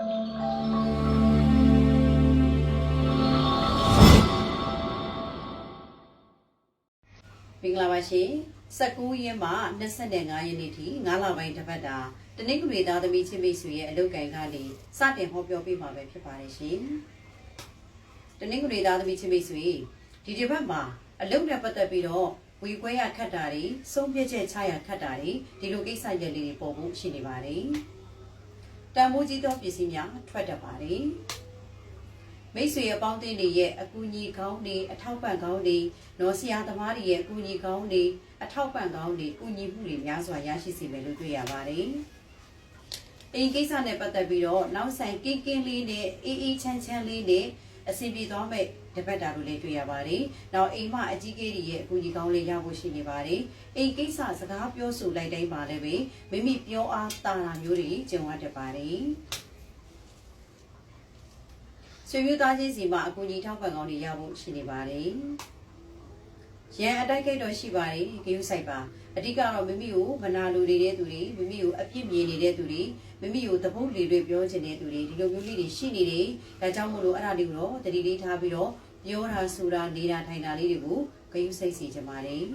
မင်္ဂလာပါရှင်19ရက်မှ25ရက်နေ့ထိ9လပိုင်းတစ်ပတ်တာတနင်္ဂနွေသားသမီးချင်းမိတ်ဆွေရဲ့အလုပ်ကိုင်ကနေစတင်ဟောပြောပေးမှာပဲဖြစ်ပါတယ်ရှင်တနင်္ဂနွေသားသမီးချင်းမိတ်ဆွေဒီတစ်ပတ်မှာအလုပ်နဲ့ပတ်သက်ပြီးတော့ဝေခွဲရခတ်တာတွေဆုံးဖြတ်ချက်ချရခတ်တာတွေဒီလိုကိစ္စရပ်လေးတွေပေါ်ဖို့ရှိနေပါတယ် တန်ဖိုးကြီးသောပစ္စည်းများထွက်တတ်ပါတယ်မိတ်ဆွေအပေါင်းအသင်းတွေရဲ့အကူအညီကောင်းတွေအထောက်ပံ့ကောင်းတွေနော်ဆရာသမားတွေရဲ့အကူအညီကောင်းတွေအထောက်ပံ့ကောင်းတွေကူညီမှုတွေများစွာရရှိစေမယ်လို့တွေ့ရပါတယ်။အိမ်ကိစ္စနဲ့ပတ်သက်ပြီးတော့နောက်ဆိုင်ကင်းကင်းလေးနဲ့အေးအေးချမ်းချမ်းလေးနဲ့အဆင်ပြေသွားမဲ့ တပတ်တာလိုလေးတွေ့ရပါတယ်။နောက်အိမ်မအကြီးကြီးတွေရဲ့အကူအညီကောင်းလေးရဖို့ရှိနေပါတယ်။အိမ်ကိစ္စစကားပြောဆိုလိုက်တိုင်းပါလည်းပဲမိမိပြောအားတာတာမျိုးတွေကြုံရတတ်ပါတယ်။ဆွေမျိုးသားချင်းစီမှာအကူအညီထောက်ပံ့ကောင်းတွေရဖို့ရှိနေပါတယ်။ရန်အတိုက်ခိုက်တော့ရှိပါတယ်ဂယုဆိုင်ပါအဓိကတော့မိမိကိုမနာလိုနေတဲ့သူတွေမိမိကိုအပြစ်မြင်နေတဲ့သူတွေမိမိကိုသဘုတ်လေတွေပြောချင်တဲ့သူတွေဒီလိုမျိုးလေးတွေရှိနေတယ်။ဒါကြောင့်မို့လို့အဲ့ဒါတွေကိုတော့တတိလေးထားပြီးတော့ပြောတာဆိုတာနေတာထိုင်တာလေးတွေကိုဂယုစိတ်စီကြပါတယ်။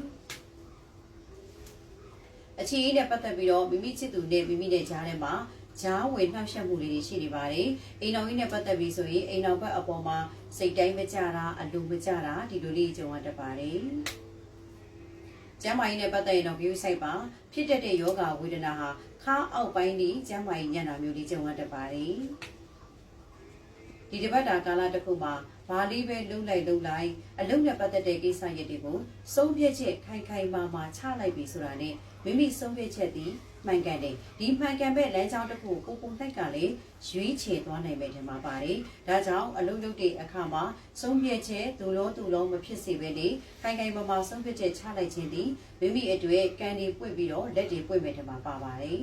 အခြေအနေနဲ့ပတ်သက်ပြီးတော့မိမိချစ်သူနဲ့မိမိနဲ့ကြားထဲမှာဂျားဝင်နှောက်ယှက်မှုလေးတွေရှိနေပါတယ်။အိမ်တော်ကြီးနဲ့ပတ်သက်ပြီးဆိုရင်အိမ်တော်ဘက်အပေါ်မှာစိတ်တိုင်းမကြတာအလိုမကြတာဒီလိုလေးကြုံရတတ်ပါတယ်။ ကျမ်းမာရေးနဲ့ပတ်သက်ရင်တော့ view site ပါဖြစ်တတ်တဲ့ယောဂဝေဒနာဟာခါအောက်ပိုင်းဒီကျမ်းမာရေးညံ့တာမျိုးလေးကြုံရတတ်ပါတယ်။ဒီတစ်ပတ်တာကာလတစ်ခုမှာဘာလေးပဲလုံလိုက်လုံလိုက်အလုံးနဲ့ပတ်သက်တဲ့ကိစ္စရပ်တွေကိုစုံဖြတ်ချက်ခိုင်ခိုင်မာမာချလိုက်ပြီဆိုတာနဲ့ မိမိစုံဖြတ်ချက်သည်မှန်ကန်တယ်ဒီမှန်ကန်မဲ့လမ်းကြောင်းတစ်ခုကိုကိုကိုတိုက်ကလည်းရွေးချယ်သွားနိုင်မယ်ထင်ပါပါတယ်ဒါကြောင့်အလုံးလုံးတဲ့အခါမှာစုံဖြတ်ချက်သူလုံးသူလုံးမဖြစ်စေပဲလေခိုင်ခိုင်မာမာစုံဖြတ်ချက်ချလိုက်ခြင်းသည်မိမိအတွေ့ကံတွေပွင့်ပြီးတော့လက်တွေပွင့်မယ်ထင်ပါပါပါတယ်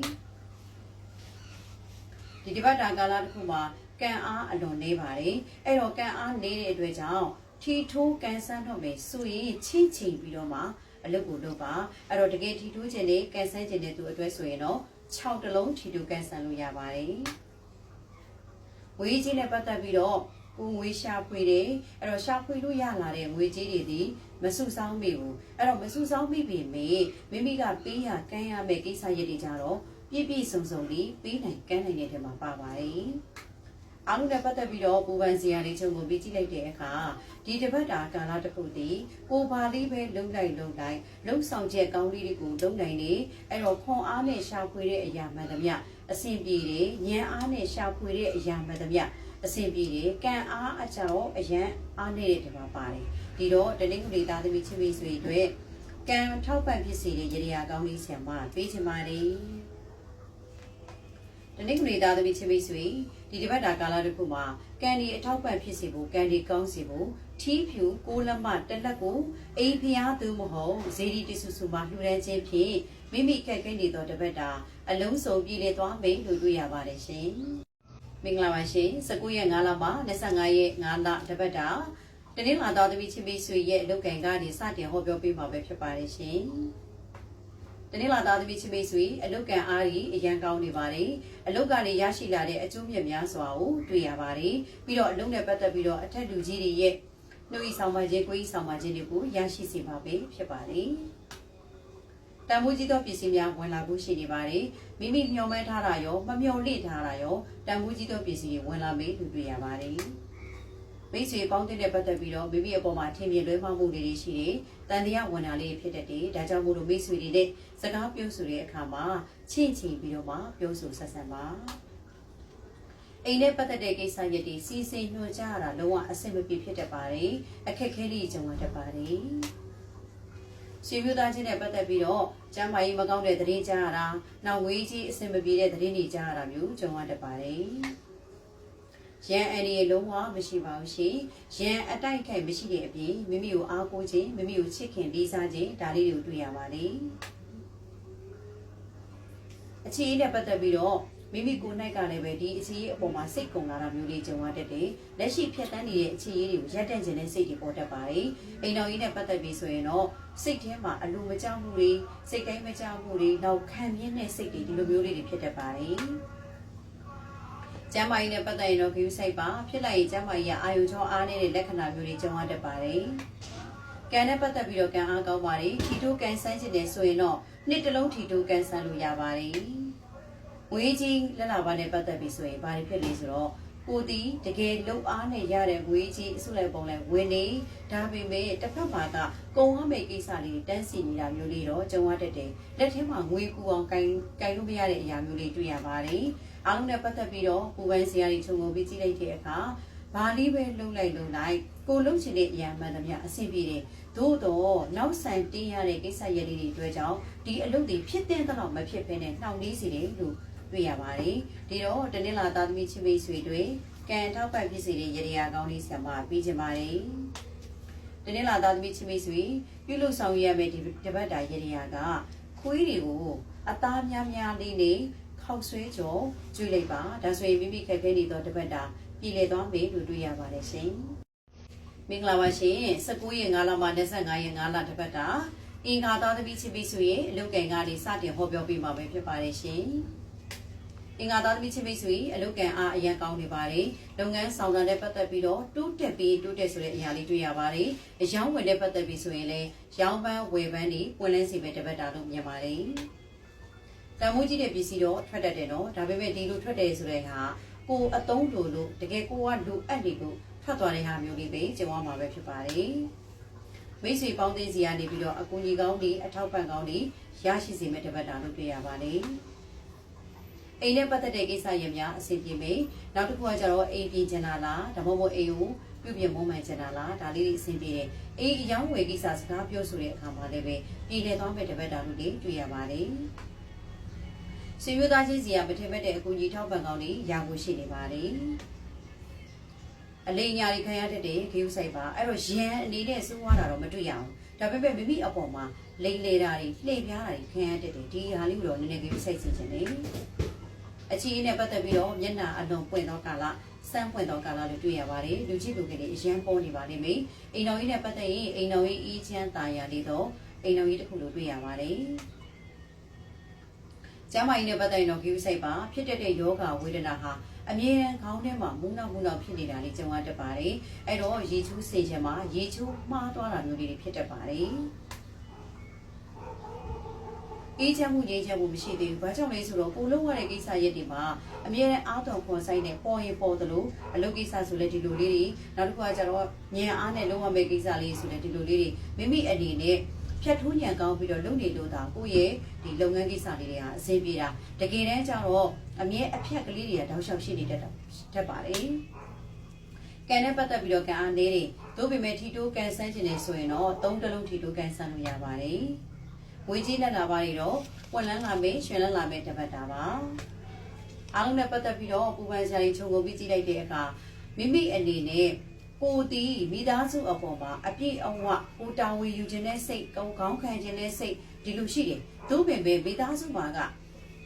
ဒီဒီဘတ်တာကာလတစ်ခုမှာကံအားအလွန်နေပါတယ်အဲ့တော့ကံအားနေတဲ့အတွက်ကြောင့်ထီထိုးကန်ဆန်းတော့မယ်ဆိုရင်ချင်းချင်းပြီးတော့မှ အလုပ်ကိုလုပ်ပါအဲ့တော့တကယ်ထီထိုးခြင်းနဲ့ကန်ဆန်းခြင်းနဲ့သူအတွက်ဆိုရင်တော့6တလုံးထီထိုးကန်ဆန်းလို့ရပါတယ်ဝေးကြီးနဲ့ပတ်သက်ပြီးတော့ကိုငွေရှာဖွေတယ်အဲ့တော့ရှာဖွေလို့ရလာတဲ့ငွေကြေးတွေဒီမစုဆောင်းမိဘူးအဲ့တော့မစုဆောင်းမိပေမဲ့မိမိကပေးရကမ်းရမယ့်ကိစ္စရပ်တွေကြတော့ပြည့်ပြည့်စုံစုံလေးပေးနိုင်ကမ်းနိုင်တဲ့ထဲမှာပါပါတယ် အားလုံးနဲ့ပတ်သက်ပြီးတော့ပူပန်စရာလေးချုပ်ကိုပြီးကြည့်လိုက်တဲ့အခါဒီတစ်ပတ်တာကာလတစ်ခုတည်းကိုပါလေးပဲလုံလိုက်လုံလိုက်လုံဆောင်ချက်ကောင်းလေးတွေကိုလုံနိုင်နေအဲ့တော့ခွန်အားနဲ့ရှာဖွေတဲ့အရာမှန်သမျှအဆင်ပြေတယ်ဉာဏ်အားနဲ့ရှာဖွေတဲ့အရာမှန်သမျှအဆင်ပြေတယ်ကံအားအကြောင်းအရန်အားနေတဲ့ဒီမှာပါတယ်ဒီတော့တနင်္ဂနွေသားသမီးချင်းမိတ်ဆွေတွေကံထောက်ပံ့ဖြစ်စေတဲ့ရေရာကောင်းလေးဆံမပေးချင်ပါတယ်တနင်္ဂနွေသားသမီးချင်းမိတ်ဆွေ ဒီတစ်ပတ်တာကာလတစ်ခုမှာကံဒီအထောက်ပံ့ဖြစ်စေဖို့ကံဒီကောင်းစေဖို့ထီးဖြူကိုလက်မတက်လက်ကိုအိမ်ဖျားသူမဟုတ်ဇေဒီတဆူဆူမှာလှူဒန်းခြင်းဖြင့်မိမိခက်ခဲနေသောတစ်ပတ်တာအလုံးစုံပြည်လေသွားမယ်လို့တွေ့ရပါတယ်ရှင်မင်္ဂလာပါရှင်19ရက်5လမှ25ရက်5လတစ်ပတ်တာတနင်္လာသားသမီးချင်းမိတ်ဆွေရဲ့အလုပ်ကံကနေစတင်ဟောပြောပေးမှာပဲဖြစ်ပါတယ်ရှင် တနင်္လာသားသမီးချင်းမိတ်ဆွေအလုတ်ကန်အားကြီးအရန်ကောင်းနေပါတယ်အလုတ်ကနေရရှိလာတဲ့အကျိုးမြတ်များစွာကိုတွေ့ရပါတယ်ပြီးတော့အလုတ်နဲ့ပတ်သက်ပြီးတော့အထက်လူကြီးတွေရဲ့နှုတ်ဤဆောင်ပါခြင်းကိုယ်ဤဆောင်ပါခြင်းတွေကိုရရှိစေပါပဲဖြစ်ပါတယ်တန်ဖိုးကြီးသောပစ္စည်းများဝင်လာဖို့ရှိနေပါတယ်မိမိမျှော်မှန်းထားတာရောမမျှော်လင့်ထားတာရောတန်ဖိုးကြီးသောပစ္စည်းတွေဝင်လာမယ်လို့တွေ့ရပါတယ် မိတ်ဆွေပေါင်းတဲ့ပတ်သက်ပြီးတော့မိမိအပေါ်မှာထင်မြင်လွဲမှားမှုတွေရှိတယ်။တန်တရားဝန်တာလေးဖြစ်တတ်တယ်။ဒါကြောင့်မို့လို့မိတ်ဆွေတွေနဲ့စကားပြောဆိုတဲ့အခါမှာချင့်ချင်ပြီးတော့မှပြောဆိုဆက်ဆံပါ။အိမ်နဲ့ပတ်သက်တဲ့ကိစ္စရပ်တွေစီစဉ်ညွှန်ကြားရတာလုံးဝအဆင်မပြေဖြစ်တတ်ပါတယ်။အခက်ခဲလေးကြုံရတတ်ပါတယ်။ဆွေမျိုးသားချင်းနဲ့ပတ်သက်ပြီးတော့ကျမ်းမာရေးမကောင်းတဲ့သတင်းကြားရတာ၊နောက်ဝေးကြီးအဆင်မပြေတဲ့သတင်းတွေကြားရတာမျိုးကြုံရတတ်ပါတယ်။ ရန်အန်ဒီရဲ့လုံးဝမရှိပါဘူးရှင်။ရန်အတိုက်ခိုက်မရှိတဲ့အပြင်မိမိကိုအားကိုးခြင်းမိမိကိုချစ်ခင်လေးစားခြင်းဒါလေးတွေကိုတွေ့ရပါတယ်။အခြေအနေနဲ့ပတ်သက်ပြီးတော့မိမိကိုယ်၌ကလည်းပဲဒီအခြေအနေအပေါ်မှာစိတ်ကုန်လာတာမျိုးလေးကြုံရတတ်တယ်။လက်ရှိဖြတ်တန်းနေတဲ့အခြေအနေတွေကိုရပ်တန့်ခြင်းနဲ့စိတ်တွေပေါ်တတ်ပါတယ်။အိမ်တော်ကြီးနဲ့ပတ်သက်ပြီးဆိုရင်တော့စိတ်ထဲမှာအလိုမကြောက်မှုတွေစိတ်တိုင်းမကြောက်မှုတွေနောက်ခံမြင့်တဲ့စိတ်တွေဒီလိုမျိုးလေးတွေဖြစ်တတ်ပါတယ်။ ကျမ်းမာရေးနဲ့ပတ်သက်ရင်တော့ဂရုစိုက်ပါဖြစ်လိုက်ရင်ကျမ်းမာရေးကအာယုံချောအားနေတဲ့လက္ခဏာမျိုးတွေကြုံရတတ်ပါတယ်ကံနဲ့ပတ်သက်ပြီးတော့ကံအားကောင်းပါတယ်ထီတိုးကန်ဆန်းခြင်းနဲ့ဆိုရင်တော့နှစ်တစ်လုံးထီတိုးကန်ဆန်းလို့ရပါတယ်ဝေးကြီးလက်လာပါနဲ့ပတ်သက်ပြီးဆိုရင်ဘာတွေဖြစ်လဲဆိုတော့ကိုတီတကယ်လုံအားနဲ့ရတဲ့ဝေးကြီးအစုလိုက်ပုံလိုက်ဝင်နေဒါပေမဲ့တစ်ဖက်မှာကကုံရမယ့်ကိစ္စလေးတန်းစီနေတာမျိုးလေးတော့ကြုံရတတ်တယ်လက်ထဲမှာငွေကူအောင်ကင်ကင်လို့မရတဲ့အရာမျိုးလေးတွေ့ရပါတယ် အားလုံးနဲ့ပတ်သက်ပြီးတော့ပူပန်းစရာတွေခြုံငုံပြီးကြည့်လိုက်တဲ့အခါဘာလေးပဲလှုပ်လိုက်လှုပ်လိုက်ကိုလှုပ်ချင်တဲ့အရာမှန်သမျှအဆင်ပြေတယ်သို့တော့နောက်ဆိုင်တင်းရတဲ့ကိစ္စရပ်လေးတွေအတွက်ကြောင့်ဒီအလုပ်တွေဖြစ်တဲ့တော့မဖြစ်ဘဲနဲ့နှောင့်နှေးစေတယ်လို့တွေ့ရပါတယ်ဒီတော့တနင်္လာသားသမီးချင်းမိတ်ဆွေတွေကံထောက်ပံ့ဖြစ်စေတဲ့ရည်ရည်ကောင်းလေးဆံမပြီးကြပါတယ်တနင်္လာသားသမီးချင်းမိတ်ဆွေပြုလုပ်ဆောင်ရမယ့်ဒီတပတ်တာရည်ရည်ကခွေးတွေကိုအသားများများလေးနဲ့ ခောက်ဆွဲကြောကျွေးလိုက်ပါဒါဆိုရင်မိမိခက်ခဲနေသောတပတ်တာပြည်လည်သွားမယ်လို့တွေ့ရပါတယ်ရှင်မင်္ဂလာပါရှင်19ရက်5လမှ25ရက်5လတပတ်တာအင်္ဂါသားသမီးချင်းမိတ်ဆွေရဲ့အလုပ်ကံကနေစတင်ဟောပြောပေးမှာပဲဖြစ်ပါတယ်ရှင်အင်္ဂါသားသမီးချင်းမိတ်ဆွေအလုပ်ကံအားအရန်ကောင်းနေပါတယ်လုပ်ငန်းဆောင်တာနဲ့ပတ်သက်ပြီးတော့တိုးတက်ပြီးတိုးတက်ဆိုတဲ့အရာလေးတွေ့ရပါတယ်အယောင်းဝင်တဲ့ပတ်သက်ပြီးဆိုရင်လည်းရောင်းပန်းဝယ်ပန်းတွေပွင့်လင်းစီပဲတပတ်တာလို့မြင်ပါတယ် တန်မိုးကြီးတဲ့ပစ္စည်းတော့ထွက်တတ်တယ်နော်ဒါပေမဲ့ဒီလိုထွက်တယ်ဆိုတဲ့ဟာကိုအတုံးလိုလို့တကယ်ကိုကလိုအပ်နေလို့ထွက်သွားတဲ့ဟာမျိုးလေးပဲကျင်ဝမှာပဲဖြစ်ပါတယ်မိတ်ဆွေပေါင်းသိစီကနေပြီးတော့အကူကြီးကောင်းတွေအထောက်ပံ့ကောင်းတွေရရှိစေမဲ့တပတ်တာလို့တွေ့ရပါတယ်အိမ်နဲ့ပတ်သက်တဲ့ကိစ္စရများအဆင်ပြေမယ်နောက်တစ်ခုကကျတော့အိမ်ပြင်ချင်တာလားဒါမှမဟုတ်အိမ်ကိုပြုပြင်မွမ်းမံချင်တာလားဒါလေးတွေအဆင်ပြေတယ်အိမ်အယောင်းဝယ်ကိစ္စစကားပြောဆိုတဲ့အခါမှာလည်းပဲပြည်လည်သွားမဲ့တပတ်တာလို့တွေ့ရပါတယ် ဆွေမျိုးသားချင်းစီကမထင်မဲ့တဲ့အကူကြီးထောက်ပံ့ကောင်းတွေရဖို့ရှိနေပါတယ်အလိညာတွေခံရတတ်တဲ့ဂေယုဆိုင်ပါအဲ့တော့ရန်အနေနဲ့စိုးွားတာတော့မတွေ့ရအောင်ဒါပေမဲ့မိမိအပေါ်မှာလိမ့်လေတာတွေလှည့်ပြားတာတွေခံရတတ်တယ်ဒီဟာလေးကိုတော့နည်းနည်းဂေယုဆိုင်စီခြင်းလေအချီးနဲ့ပတ်သက်ပြီးတော့မျက်နှာအလွန်ပွင့်သောကာလစမ်းပွင့်သောကာလလို့တွေ့ရပါတယ်လူကြည့်လူကလေးအရန်ပေါ်နေပါလိမ့်မယ်အိမ်တော်ကြီးနဲ့ပတ်သက်ရင်အိမ်တော်ကြီးအေးချမ်းတာယာလေးတော့အိမ်တော်ကြီးတစ်ခုလို့တွေ့ရပါတယ် ကျမ်းမာရေးနဲ့ပတ်သက်ရင်တော့ဂိူးစိတ်ပါဖြစ်တတ်တဲ့ယောဂဝေဒနာဟာအမြဲတမ်းခေါင်းထဲမှာမူးနောက်မူးနောက်ဖြစ်နေတာလေးကြုံရတတ်ပါတယ်အဲ့တော့ရေချိုးစေချင်မှာရေချိုးမှားသွားတာမျိုးလေးတွေဖြစ်တတ်ပါတယ်အေးချမ်းမှုငြိမ်းချမ်းမှုမရှိသေးဘူး။ဘာကြောင့်လဲဆိုတော့ကိုလုံးရတဲ့ကိစ္စရက်တွေမှာအမြဲတမ်းအားတော်ခွန်ဆိုင်နဲ့ပေါ်ရင်ပေါ်သလိုအလုပ်ကိစ္စဆိုလဲဒီလိုလေးတွေနောက်တစ်ခုကကျတော့ဉာဏ်အားနဲ့လုံးဝမဲ့ကိစ္စလေးဆိုလဲဒီလိုလေးတွေမိမိအနေနဲ့ ဖြတ်ထိုးညံကောင်းပြီးတော့လုပ်နေလို့သာကိုယ့်ရဲ့ဒီလုပ်ငန်းကိစ္စလေးတွေဟာအဆင်ပြေတာတကယ်တမ်းကျတော့အမြဲအဖြတ်ကလေးတွေကတောက်လျှောက်ရှိနေတတ်တာတတ်ပါလေကံနဲ့ပတ်သက်ပြီးတော့ကံအားနေတယ်တို့ပေမဲ့ထီတိုးကန်ဆန်းခြင်းနေဆိုရင်တော့သုံးတလုံးထီတိုးကန်ဆန်းလို့ရပါတယ်ဝေကြီးလက်လာပါတွေတော့ပွက်လန်းလာမယ်ရွှင်လန်းလာမယ်တပတ်တာပါအားလုံးနဲ့ပတ်သက်ပြီးတော့ပူပန်ဆရာကြီးခြုံငုံပြီးကြည့်လိုက်တဲ့အခါမိမိအနေနဲ့ ကိုတီမိသားစုအပေါ်မှာအပြည့်အဝကိုတာဝန်ယူခြင်းနဲ့စိတ်ကောင်းကောင်းခံခြင်းနဲ့စိတ်ဒီလိုရှိတယ်သို့ပင်ပဲမိသားစုမှာက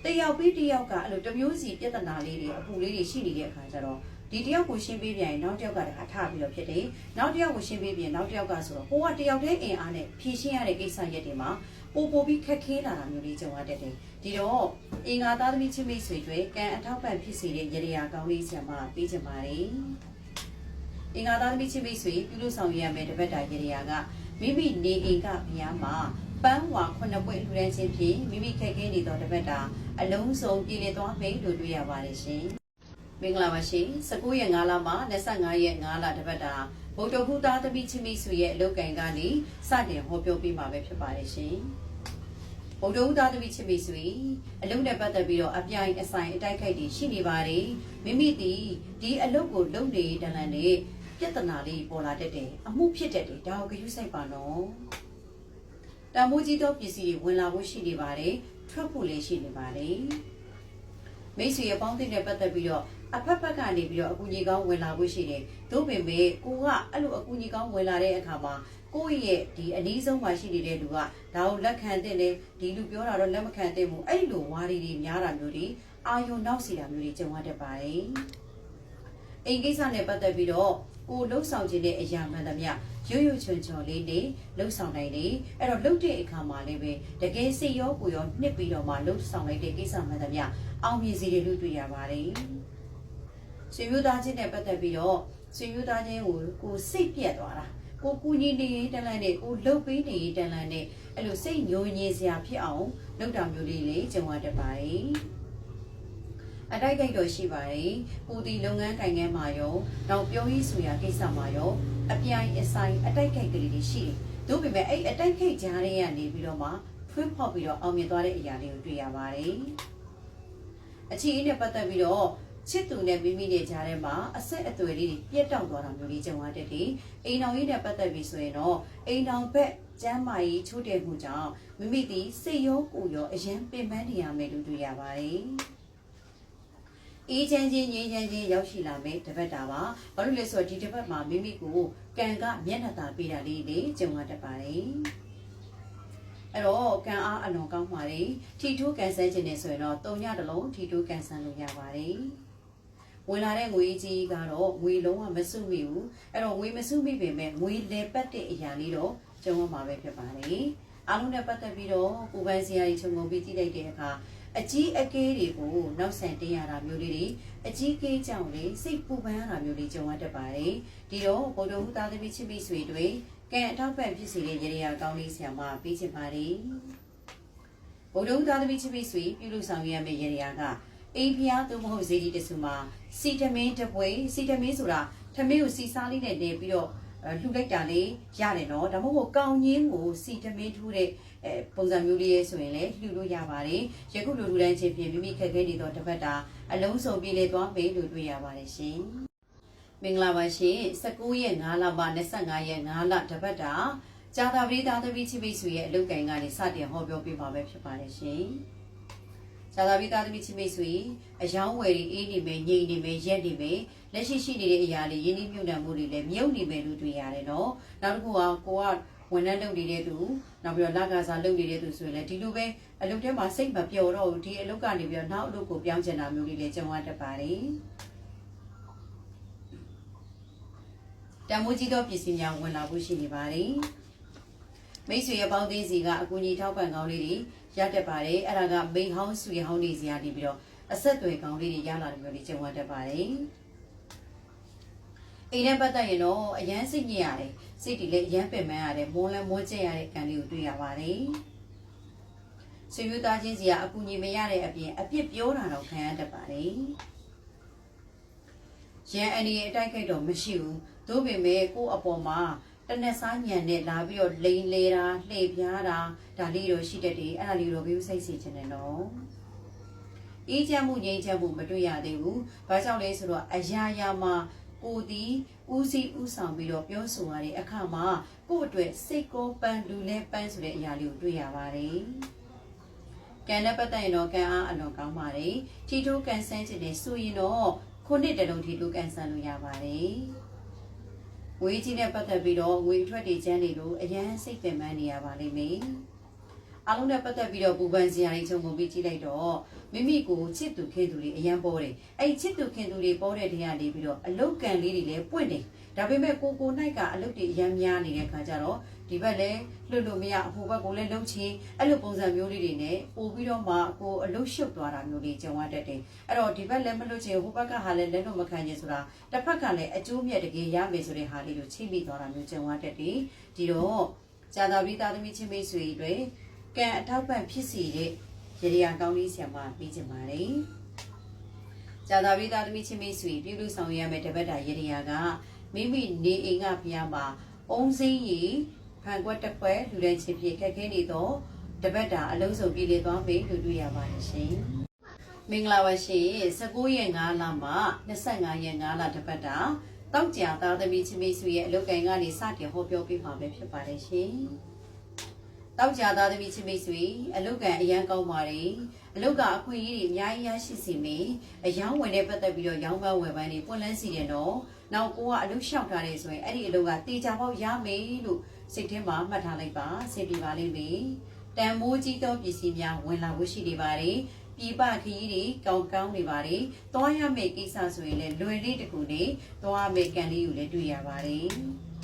တယောက်ပြီးတယောက်ကအဲ့လိုတမျိုးစီပြဿနာလေးတွေအပူလေးတွေရှိနေတဲ့အခါကျတော့ဒီတယောက်ကိုရှင်းပေးပြန်ရင်နောက်တယောက်ကတခါထပြီးတော့ဖြစ်တယ်နောက်တယောက်ကိုရှင်းပေးပြန်နောက်တယောက်ကဆိုတော့ကိုကတယောက်တည်းအင်အားနဲ့ဖြည့်ရှင်းရတဲ့ကိစ္စရက်တွေမှာပို့ပို့ပြီးခက်ခဲလာတာမျိုးလေးကြုံရတတ်တယ်ဒီတော့အင်္ဂါသားသမီးချင်းမိတ်ဆွေတွေကံအထောက်ပံ့ဖြစ်စေတဲ့ရရကောင်းလေးဆံမပေးကြပါတယ် အင်္ဂါသားသမီးချင်းမိတ်ဆွေပြုလို့ဆောင်ရရမယ်တပတ်တာရရကမိမိနေအိမ်ကဘုရားမှာပန်းဝါခုနှစ်ပွင့်လှူဒန်းခြင်းဖြင့်မိမိခက်ခဲနေသောတပတ်တာအလုံးစုံပြည်လည်သွားမယ်လို့တွေ့ရပါတယ်ရှင်မင်္ဂလာပါရှင်19ရက်5လမှ25ရက်5လတပတ်တာဗုဒ္ဓဟူသားသမီးချင်းမိတ်ဆွေရဲ့အလုပ်ကံကနေစတင်ဟောပြောပေးမှာပဲဖြစ်ပါတယ်ရှင်ဗုဒ္ဓဟူသားသမီးချင်းမိတ်ဆွေအလုပ်နဲ့ပတ်သက်ပြီးတော့အပြိုင်အဆိုင်အတိုက်ခိုက်တွေရှိနေပါတယ်မိမိဒီဒီအလုပ်ကိုလုပ်နေတလန်နဲ့ ပြဿနာလေးပေါ်လာတတ်တယ်အမှုဖြစ်တတ်တယ်ဒါကိုဂရုစိုက်ပါနော်တမိုးကြီးသောပစ္စည်းတွေဝင်လာဖို့ရှိနေပါတယ်ထွက်ဖို့လည်းရှိနေပါတယ်မိတ်ဆွေရဲ့ပေါင်းသင်းနဲ့ပတ်သက်ပြီးတော့အဖက်ဖက်ကနေပြီးတော့အကူကြီးကောင်းဝင်လာဖို့ရှိတယ်သို့ပင်ပဲကိုကအဲ့လိုအကူကြီးကောင်းဝင်လာတဲ့အခါမှာကိုယ့်ရဲ့ဒီအနည်းဆုံးမှရှိနေတဲ့လူကဒါကိုလက်ခံတဲ့လေဒီလူပြောတာတော့လက်မခံတဲ့ဘူးအဲ့လိုဝါဒီတွေများတာမျိုးတွေအာယုံနောက်စီတာမျိုးတွေကြုံရတတ်ပါတယ်အိမ်ကိစ္စနဲ့ပတ်သက်ပြီးတော့ ကိုလှုပ်ဆောင်ခြင်းတဲ့အရာမှန်သမျှရွရွချွန်ချွန်လေးနေလှုပ်ဆောင်နိုင်တယ်အဲ့တော့လှုပ်တဲ့အခါမှာလည်းပဲတကယ်စိတ်ရောကိုယ်ရောနှစ်ပြီးတော့မှလှုပ်ဆောင်လိုက်တဲ့ကိစ္စမှန်သမျှအောင်မြင်စီတယ်လို့တွေ့ရပါတယ်ဆွေမျိုးသားချင်းနဲ့ပတ်သက်ပြီးတော့ဆွေမျိုးသားချင်းကိုကိုစိတ်ပြက်သွားတာကိုကူညီနေရင်တလန့်နဲ့ကိုလှုပ်ပေးနေရင်တလန့်နဲ့အဲ့လိုစိတ်ညိုညင်စရာဖြစ်အောင်လုပ်တာမျိုးလေးလေကြုံရတတ်ပါတယ် အတိုက်ခိုက်တော့ရှိပါတယ်။ကိုဒီလုပ်ငန်းကိုင်ငန်းမှာရောနောက်ပြောရေးဆိုရာကိစ္စမှာရောအပြိုင်အဆိုင်အတိုက်ခိုက်ကလေးတွေရှိတယ်။တို့ပေမဲ့အဲ့အတိုက်ခိုက်ကြားတွေကနေပြီးတော့မှဖွင့်ဖောက်ပြီးတော့အောင်မြင်သွားတဲ့အရာလေးကိုတွေ့ရပါတယ်။အခြေအနေနဲ့ပတ်သက်ပြီးတော့ချစ်သူနဲ့မိမိနဲ့ကြားထဲမှာအဆက်အသွယ်လေးတွေပြတ်တောက်သွားတာမျိုးလေးကြုံရတတ်တယ်။အိမ်တော်ကြီးနဲ့ပတ်သက်ပြီးဆိုရင်တော့အိမ်တော်ဘက်ကျမ်းမာရေးချိုးတယ်မှုကြောင့်မိမိသည်စိတ်ရောကိုယ်ရောအရင်ပင်ပန်းနေရမယ်လို့တွေ့ရပါတယ်။ အေးချမ်းချင်းငြိမ်းချမ်းချင်းရောက်ရှိလာမယ်တပတ်တာပါဘာလို့လဲဆိုတော့ဒီတပတ်မှာမိမိကိုကံကမျက်နှာသာပေးတာလေးတွေကြုံရတတ်ပါတယ်အဲ့တော့ကံအားအလွန်ကောင်းပါတယ်ထီထိုးကန်ဆန်းခြင်းနဲ့ဆိုရင်တော့တုံညတလုံးထီထိုးကန်ဆန်းလို့ရပါတယ်ဝင်လာတဲ့ငွေကြီးကတော့ငွေလုံးဝမစုမိဘူးအဲ့တော့ငွေမစုမိပေမဲ့ငွေလေပတ်တဲ့အရာလေးတော့ကြုံရမှာပဲဖြစ်ပါတယ်အားလုံးနဲ့ပတ်သက်ပြီးတော့ကိုပန်းစရာကြီးခြုံငုံပြီးကြည့်လိုက်တဲ့အခါ အကြီးအကဲတွေကိုနောက်ဆန်တင်ရတာမျိုးလေးတွေအကြီးကဲကြောင့်လေစိတ်ပူပန်ရတာမျိုးလေးကြုံရတတ်ပါတယ်ဒီတော့ဗုဒ္ဓဟူသားသမီးချစ်မိဆွေတွေကံအထောက်ပံ့ဖြစ်စေတဲ့ရေရာကောင်းလေးဆရာမပေးချင်ပါတယ်ဗုဒ္ဓဟူသားသမီးချစ်မိဆွေပြုလုပ်ဆောင်ရမယ့်ရေရာကအိမ်ဖျားသို့မဟုတ်ဇေဒီတဆူမှာစီတမင်းတပွဲစီတမင်းဆိုတာထမင်းကိုစီစားလေးနဲ့နေပြီးတော့ လှူလိုက်တာလေးရတယ်နော်ဒါမှမဟုတ်ကောင်းချင်းကိုစီတမင်းထူးတဲ့အဲပုံစံမျိုးလေးဆိုရင်လည်းလှူလို့ရပါတယ်ယခုလိုလူတိုင်းချင်းဖြင့်မိမိခက်ခဲနေသောတပတ်တာအလုံးစုံပြေလေသွားမယ်လို့တွေ့ရပါတယ်ရှင်မင်္ဂလာပါရှင်19ရက်5လမှ25ရက်5လတပတ်တာဇာတာပရိသတ်သမီးချိပိစုရဲ့အလုပ်ကိုင်ကနေစတင်ဟောပြောပေးပါပဲဖြစ်ပါတယ်ရှင် ဇာတာပရိသတ်သမီးချိပိစုအယောင်းဝယ်ရီအေးနေမယ်ငြိမ်နေမယ်ရက်နေမယ်လက်ရှိရှိနေတဲ့အရာလေးရင်းနှီးမြှုပ်နှံမှုတွေလည်းမြုပ်နေမယ်လို့တွေ့ရတယ်နော်နောက်တစ်ခုကကိုကဝန်ထမ်းလုပ်နေတဲ့သူနောက်ပြီးတော့လကစားလုပ်နေတဲ့သူဆိုရင်လည်းဒီလိုပဲအလုပ်ထဲမှာစိတ်မပျော်တော့ဘူးဒီအလုပ်ကနေပြီးတော့နောက်အလုပ်ကိုပြောင်းချင်တာမျိုးလေးလည်းကြုံရတတ်ပါတယ်တမိုးကြီးသောပစ္စည်းများဝင်လာဖို့ရှိနေပါတယ်မိတ်ဆွေရဲ့ပေါင်းသိစီကအကူအညီထောက်ပံ့ကောင်းလေးတွေ ရတတ်ပါတယ်အဲ့ဒါကမိန်ဟောင်းဆွေဟောင်းတွေစီကနေပြီးတော့အဆက်အသွယ်ကောင်းလေးတွေရလာတယ်မျိုးလေးကြုံရတတ်ပါတယ်အိမ်နဲ့ပတ်သက်ရင်တော့အရန်စိတ်ညစ်ရတယ်စိတ်တွေလည်းအရန်ပင်ပန်းရတယ်မွန်းလဲမွန်းကျက်ရတဲ့ကံလေးကိုတွေ့ရပါတယ်ဆွေမျိုးသားချင်းစီကအကူအညီမရတဲ့အပြင်အပြစ်ပြောတာတော့ခံရတတ်ပါတယ်ရန်အန်ဒီရဲ့အတိုက်ခိုက်တော့မရှိဘူးသို့ပေမဲ့ကိုယ့်အပေါ်မှာ တနက်စားညံနဲ့လာပြီးတော့လိန်လေတာလှည့်ပြားတာဒါလေးတော့ရှိတတ်တယ်အဲ့ဒါလေးတော့ဘယ်လိုစိတ်စီချင်တယ်နော်အေးချမ်းမှုငြိမ်းချမ်းမှုမတွေ့ရသေးဘူး။ဘာကြောင့်လဲဆိုတော့အရာရာမှာကိုဒီဦးစီးဦးဆောင်ပြီးတော့ပြောဆိုရတဲ့အခါမှာကို့အတွက်စိတ်ကောပန်းလူလဲပန်းဆိုတဲ့အရာလေးကိုတွေ့ရပါတယ်။ကံနဲ့ပတ်သက်ရင်တော့ကံအားအလွန်ကောင်းပါတယ်။ထီထိုးကန်ဆန်းခြင်းနဲ့ဆိုရင်တော့ခုနှစ်တလုံးထီထိုးကန်ဆန်းလို့ရပါတယ်။ ငွေကြီးနဲ့ပတ်သက်ပြီးတော့ငွေထွက်တွေချမ်းတွေလို့အရန်စိတ်ပင်ပန်းနေရပါလိမ့်မယ်။အားလုံးနဲ့ပတ်သက်ပြီးတော့ပူပန်စရာတွေချုံကုန်ပြီးကြည့်လိုက်တော့မိမိကိုချစ်သူခင်သူတွေအရန်ပေါ်တယ်အဲ့ချစ်သူခင်သူတွေပေါ်တဲ့တရားနေပြီးတော့အလုတ်ကန်လေးတွေလည်းပွင့်တယ်ဒါပေမဲ့ကိုကိုနိုင်ကအလုတ်တွေအရန်များနေတဲ့ခါကျတော့ ဒီဘက်လည်းလွတ်လို့မရအဖိုးဘက်ကိုလည်းလှုပ်ချင်းအဲ့လိုပုံစံမျိုးလေးတွေနဲ့ပို့ပြီးတော့မှကိုအလုတ်ရှုပ်သွားတာမျိုးလေးကြုံရတတ်တယ်အဲ့တော့ဒီဘက်လည်းမလွတ်ချင်းဟိုဘက်ကဟာလည်းလက်လို့မခံချင်ဆိုတာတစ်ဖက်ကလည်းအကျိုးမြတ်တကယ်ရမယ်ဆိုတဲ့ဟာလေးကိုချိမိသွားတာမျိုးကြုံရတတ်တယ်ဒီတော့ဇာတာပရိသသမီးချင်းမိတ်ဆွေတွေကံအထောက်ပံ့ဖြစ်စီတဲ့ရေဒီယာကောင်းလေးဆရာမပြီးချင်ပါတယ်။ဇာတာပရိသသမီးချင်းမိတ်ဆွေပြုလုပ်ဆောင်ရမယ့်တပတ်တာရေဒီယာကမိမိနေအိမ်ကဖျားမှာအုံစင်းရီ ဖန်ကွက်တစ်ခွက်လူတန်းချင်းဖြစ်ခက်ခဲနေတော့တပတ်တာအလုံးစုံပြည်လေသွားမယ်လို့တွေ့ရပါတယ်ရှင်။မင်္ဂလာပါရှင်19ရက်5လမှ25ရက်5လတပတ်တာတောက်ကြသားသမီးချင်းမိတ်ဆွေရဲ့အလုပ်ကိုင်ကနေစတင်ဟောပြောပေးမှာပဲဖြစ်ပါတယ်ရှင်။တောက်ကြသားသမီးချင်းမိတ်ဆွေအလုတ်ကန်အရန်ကောင်းပါတယ်အလုတ်ကအခွင့်အရေးတွေအများကြီးရရှိစီမေအယောင်းဝင်တဲ့ပတ်သက်ပြီးတော့ရောင်းပန်းဝယ်ပန်းတွေပွင့်လန်းစီတယ်နော်နောက်ကိုကအလုတ်လျှောက်ထားတယ်ဆိုရင်အဲ့ဒီအလုတ်ကတေချာပေါက်ရမယ်လို့ စိတ်ထဲမှာမှတ်ထားလိုက်ပါဆင်ပြပါလိမ့်မယ်တန်မိုးကြီးသောပစ္စည်းများဝင်လာဖို့ရှိနေပါတယ်ပြပခရီးတွေကောင်းကောင်းနေပါတယ်။သွားရမယ့်ကိစ္စဆိုရင်လည်းလွယ်လေးတကူနဲ့သွားမယ့်ကံလေးကိုလည်းတွေ့ရပါတယ်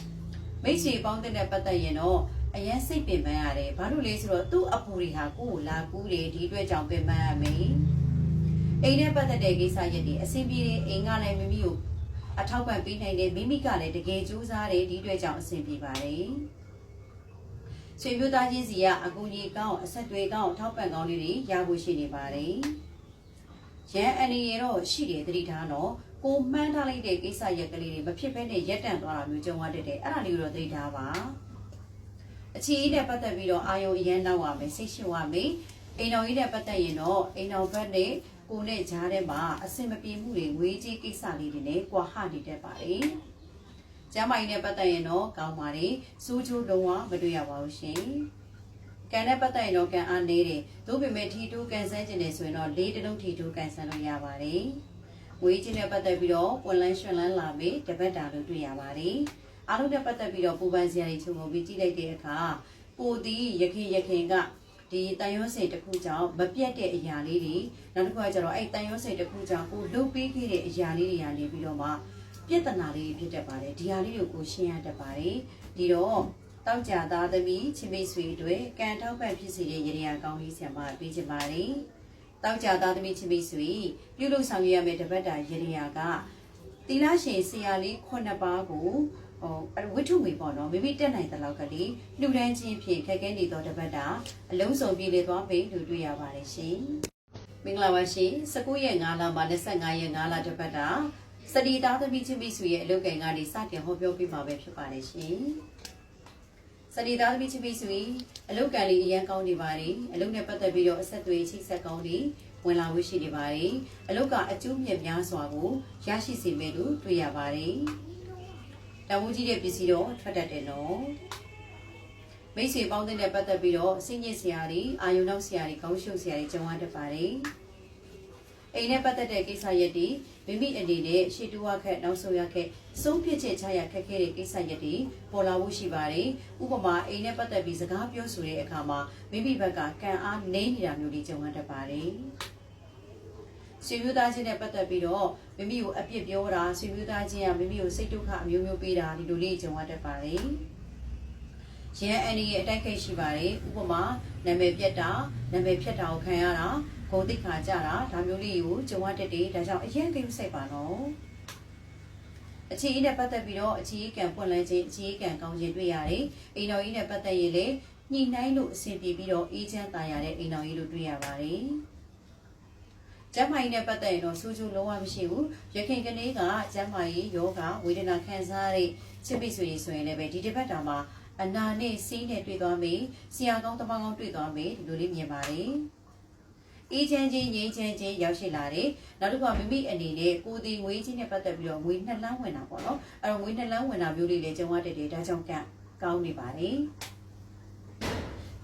။မိတ်ဆွေပေါင်းတဲ့ပတ်သက်ရင်တော့အရင်စိတ်ပင်ပန်းရတယ်ဘာလို့လဲဆိုတော့သူ့အပူတွေဟာကိုယ်ကိုလာကူးတယ်ဒီအတွက်ကြောင့်ပင်ပန်းရမယ်အိမ်နဲ့ပတ်သက်တဲ့ကိစ္စရက်တွေအဆင်ပြေတယ်အိမ်ကလည်းမိမိကို အထောက်ပံ့ပေးနိုင်တယ်မိမိကလည်းတကယ်ကြိုးစားတယ်ဒီအတွက်ကြောင့်အဆင်ပြေပါတယ်ဆွေမျိုးသားချင်းစီကအကူအညီကောင်းအဆက်တွေကောင်းထောက်ပံ့ကောင်းလေးတွေရဖို့ရှိနေပါတယ်ရန်အနေရတော့ရှိတယ်သတိထားတော့ကိုမှန်းထားလိုက်တဲ့ကိစ္စရက်ကလေးတွေမဖြစ်ဘဲနဲ့ရက်တန့်သွားတာမျိုးကြုံရတတ်တယ်အဲ့ဒါလေးကိုတော့သတိထားပါအချီအီးနဲ့ပတ်သက်ပြီးတော့အာယုံအရန်နောက်ပါမယ်စိတ်ရှုရမယ်အိမ်တော်ကြီးနဲ့ပတ်သက်ရင်တော့အိမ်တော်ဘက်နဲ့ ကိုယ်နဲ့ကြားထဲမှာအဆင်မပြေမှုတွေငွေကြေးကိစ္စလေးတွေနဲ့ကွာဟနေတတ်ပါတယ်ကျမ်းမာရေးနဲ့ပတ်သက်ရင်တော့ကောင်းပါတယ်စိုးချိုးလုံးဝမတွေ့ရပါဘူးရှင်ကံနဲ့ပတ်သက်ရင်တော့ကံအားနေတယ်သို့ပေမဲ့ထီတိုးကန်ဆန်းခြင်းနဲ့ဆိုရင်တော့လေးတစ်လုံးထီတိုးကန်ဆန်းလို့ရပါတယ်ငွေချင်းနဲ့ပတ်သက်ပြီးတော့ပွန်လန်းရွှင်လန်းလာမေးတပတ်တာလို့တွေ့ရပါတယ်အားလုံးနဲ့ပတ်သက်ပြီးတော့ပူပန်စရာတွေချုပ်ပုံပြီးကြည့်လိုက်တဲ့အခါပိုသည်ရခင်ရခင်က ဒီတန်ရုံးစိတ်တစ်ခုကြောင့်မပြတ်တဲ့အရာလေးတွေနောက်တစ်ခုကကျတော့အဲ့တန်ရုံးစိတ်တစ်ခုကြောင့်ကိုလှုပ်ပေးခဲ့တဲ့အရာလေးတွေရာနေပြီးတော့မှပြဿနာလေးတွေဖြစ်တတ်ပါတယ်ဒီဟာလေးတွေကိုရှင်းရတတ်ပါတယ်ဒီတော့တောက်ကြသားသမီးချစ်မိတ်ဆွေတွေကံထောက်ပံ့ဖြစ်စေတဲ့ရေရာကောင်းလေးဆံမပေးချင်ပါတယ်တောက်ကြသားသမီးချစ်မိတ်ဆွေပြုလုပ်ဆောင်ရွက်ရမယ့်တပတ်တာရေရာကတီလာရှင်ဆရာလေး9ပါးကို ဟိုဝိထုငွေပေါ့နော်မိမိတက်နိုင်တဲ့လောက်ကလေးလှူဒန်းခြင်းဖြင့်ခက်ခဲနေသောတပတ်တာအလုံးစုံပြေလည်သွားပြီလို့တွေ့ရပါတယ်ရှင်မင်္ဂလာပါရှင်19ရက်5လမှ25ရက်5လတပတ်တာစတီသားသမီးချင်းမိတ်ဆွေရဲ့အလုပ်ကိန်းကနေစတင်ဟောပြောပြမှာပဲဖြစ်ပါတယ်ရှင်စတီသားသမီးချင်းမိတ်ဆွေအလုပ်ကံလေးအရန်ကောင်းနေပါတယ်အလုပ်နဲ့ပတ်သက်ပြီးတော့အဆက်အသွေးချိတ်ဆက်ကောင်းနေဝင်လာဝရှိနေပါတယ်အလုပ်ကအကျိုးမြတ်များစွာကိုရရှိစေမယ်လို့တွေ့ရပါတယ် တဝူးကြီးတဲ့ပစ္စည်းတော့ထွက်တတ်တယ်နော်မိတ်ဆွေပေါင်းတဲ့ပတ်သက်ပြီးတော့စိညစ်စရာတွေအာယုံနောက်စရာတွေကောင်းရှုပ်စရာတွေကြုံရတတ်ပါတယ်အိမ်နဲ့ပတ်သက်တဲ့ကိစ္စရက်တွေမိမိအနေနဲ့ရှေ့တူဝခက်နောက်ဆုံးရခက်ဆုံးဖြတ်ချက်ချရခက်ခဲတဲ့ကိစ္စရက်တွေပေါ်လာဖို့ရှိပါတယ်ဥပမာအိမ်နဲ့ပတ်သက်ပြီးစကားပြောဆိုတဲ့အခါမှာမိမိဘက်ကကံအားနည်းနေတာမျိုးတွေကြုံရတတ်ပါတယ် ဆွေမျိုးသားချင်းနဲ့ပတ်သက်ပြီးတော့မိမိကိုအပြစ်ပြောတာဆွေမျိုးသားချင်းကမိမိကိုစိတ်ဒုက္ခအမျိုးမျိုးပေးတာဒီလိုလေးကြုံရတတ်ပါတယ်။ရန်အန်ဒီရဲ့အတိုက်ခိုက်ရှိပါတယ်။ဥပမာနာမည်ပြက်တာနာမည်ဖြတ်တာကိုခံရတာဂုံတိတ်ခါကြတာဒါမျိုးလေးကိုကြုံရတတ်တယ်။ဒါကြောင့်အရင်ကိစ္စပါနော်။အခြေအနဲ့ပတ်သက်ပြီးတော့အခြေအကံပွင့်လန်းခြင်းအခြေအကံကောင်းခြင်းတွေ့ရတယ်။အိမ်တော်ကြီးနဲ့ပတ်သက်ရင်လေညှိနှိုင်းလို့အဆင်ပြေပြီးတော့အေးချမ်းသာရတဲ့အိမ်တော်ကြီးလို့တွေ့ရပါတယ်။ ကျမ်းမာရေးနဲ့ပတ်သက်ရင်တော့ဆူဆူလုံးဝမရှိဘူးရခင်ကနေကကျမ်းမာရေးယောဂဝေဒနာခံစားရတဲ့ချစ်မိတ်ဆွေတွေဆိုရင်လည်းပဲဒီတစ်ပတ်တာမှာအနာနဲ့စီးနဲ့တွေ့သွားမေးဆရာကောင်းတမကောင်းတွေ့သွားမေးဒီလိုလေးမြင်ပါတယ်အေးချမ်းချင်းငြိမ်းချမ်းချင်းရောက်ရှိလာတယ်နောက်တစ်ခါမိမိအနေနဲ့ကိုယ်ဒီငွေချင်းနဲ့ပတ်သက်ပြီးတော့ငွေနှစ်လန်းဝင်တာပေါ့နော်အဲ့တော့ငွေနှစ်လန်းဝင်တာမျိုးလေးလည်းကြုံရတတ်တယ်ဒါကြောင့်ကကောင်းနေပါတယ်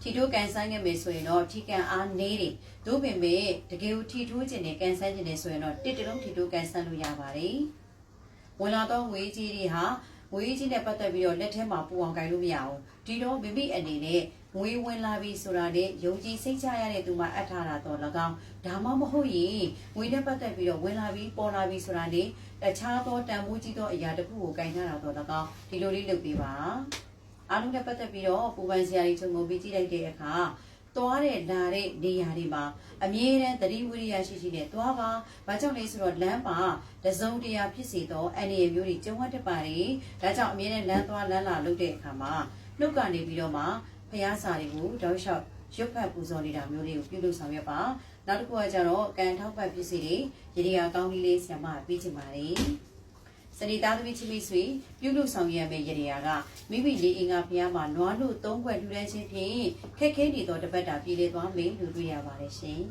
ထီထိုးကန်ဆိုင်ခဲ့မယ်ဆိုရင်တော့ထီကန်အားနေတယ်သို့ပင်ပဲတကယ်ကိုထီထိုးခြင်းနဲ့ကန်ဆိုင်ခြင်းနဲ့ဆိုရင်တော့တစ်တလုံးထီထိုးကန်ဆန်းလို့ရပါတယ်ဝင်လာတော့ငွေကြီးတွေဟာငွေကြီးနဲ့ပတ်သက်ပြီးတော့လက်ထဲမှာပူအောင်ကြိုင်လို့မရဘူးဒီတော့မိမိအနေနဲ့ငွေဝင်လာပြီဆိုတာနဲ့ယုံကြည်စိတ်ချရတဲ့သူမှအပ်ထားတာတော့၎င်းဒါမှမဟုတ်ရင်ငွေနဲ့ပတ်သက်ပြီးတော့ဝင်လာပြီပေါ်လာပြီဆိုတာနဲ့တခြားသောတန်ဖိုးကြီးသောအရာတစ်ခုကိုကြိုင်ထားတာတော့၎င်းဒီလိုလေးလုပ်ပေးပါ အားလုံးနဲ့ပတ်သက်ပြီးတော့ပူပန်စရာတွေချုပ်ငုံပြီးကြည့်လိုက်တဲ့အခါသွားတဲ့လာတဲ့နေရာတွေမှာအမြဲတမ်းသတိဝိရိယရှိရှိနဲ့သွားပါ။ဘာကြောင့်လဲဆိုတော့လမ်းပါတစုံတရာဖြစ်စေသောအန္တရာယ်မျိုးတွေကြုံရတတ်ပါတယ်။ဒါကြောင့်အမြဲတမ်းလမ်းသွားလမ်းလာလုပ်တဲ့အခါမှာနှုတ်ကနေပြီးတော့မှဖျားစာတွေကိုတောက်လျှောက်ရုပ်ဖတ်ပူဇော်နေတာမျိုးတွေကိုပြုလုပ်ဆောင်ရပါ။နောက်တစ်ခုကကျတော့ကံထောက်ပတ်ပစ္စည်းတွေရေဒီယာကောင်းလေးလေးဆရာမပေးချင်ပါတယ်။ စနေသားသမီးချင်းမိတ်ဆွေပြုလုပ်ဆောင်ရမယ့်ရည်ရကမိမိလေးအင်္ဂါဖျားမှာနွားလို့သုံးခွက်ထူထမ်းခြင်းဖြင့်ခက်ခဲနေသောတပတ်တာပြည်လေသွားမယ်လို့တွေ့ရပါတယ်ရှင်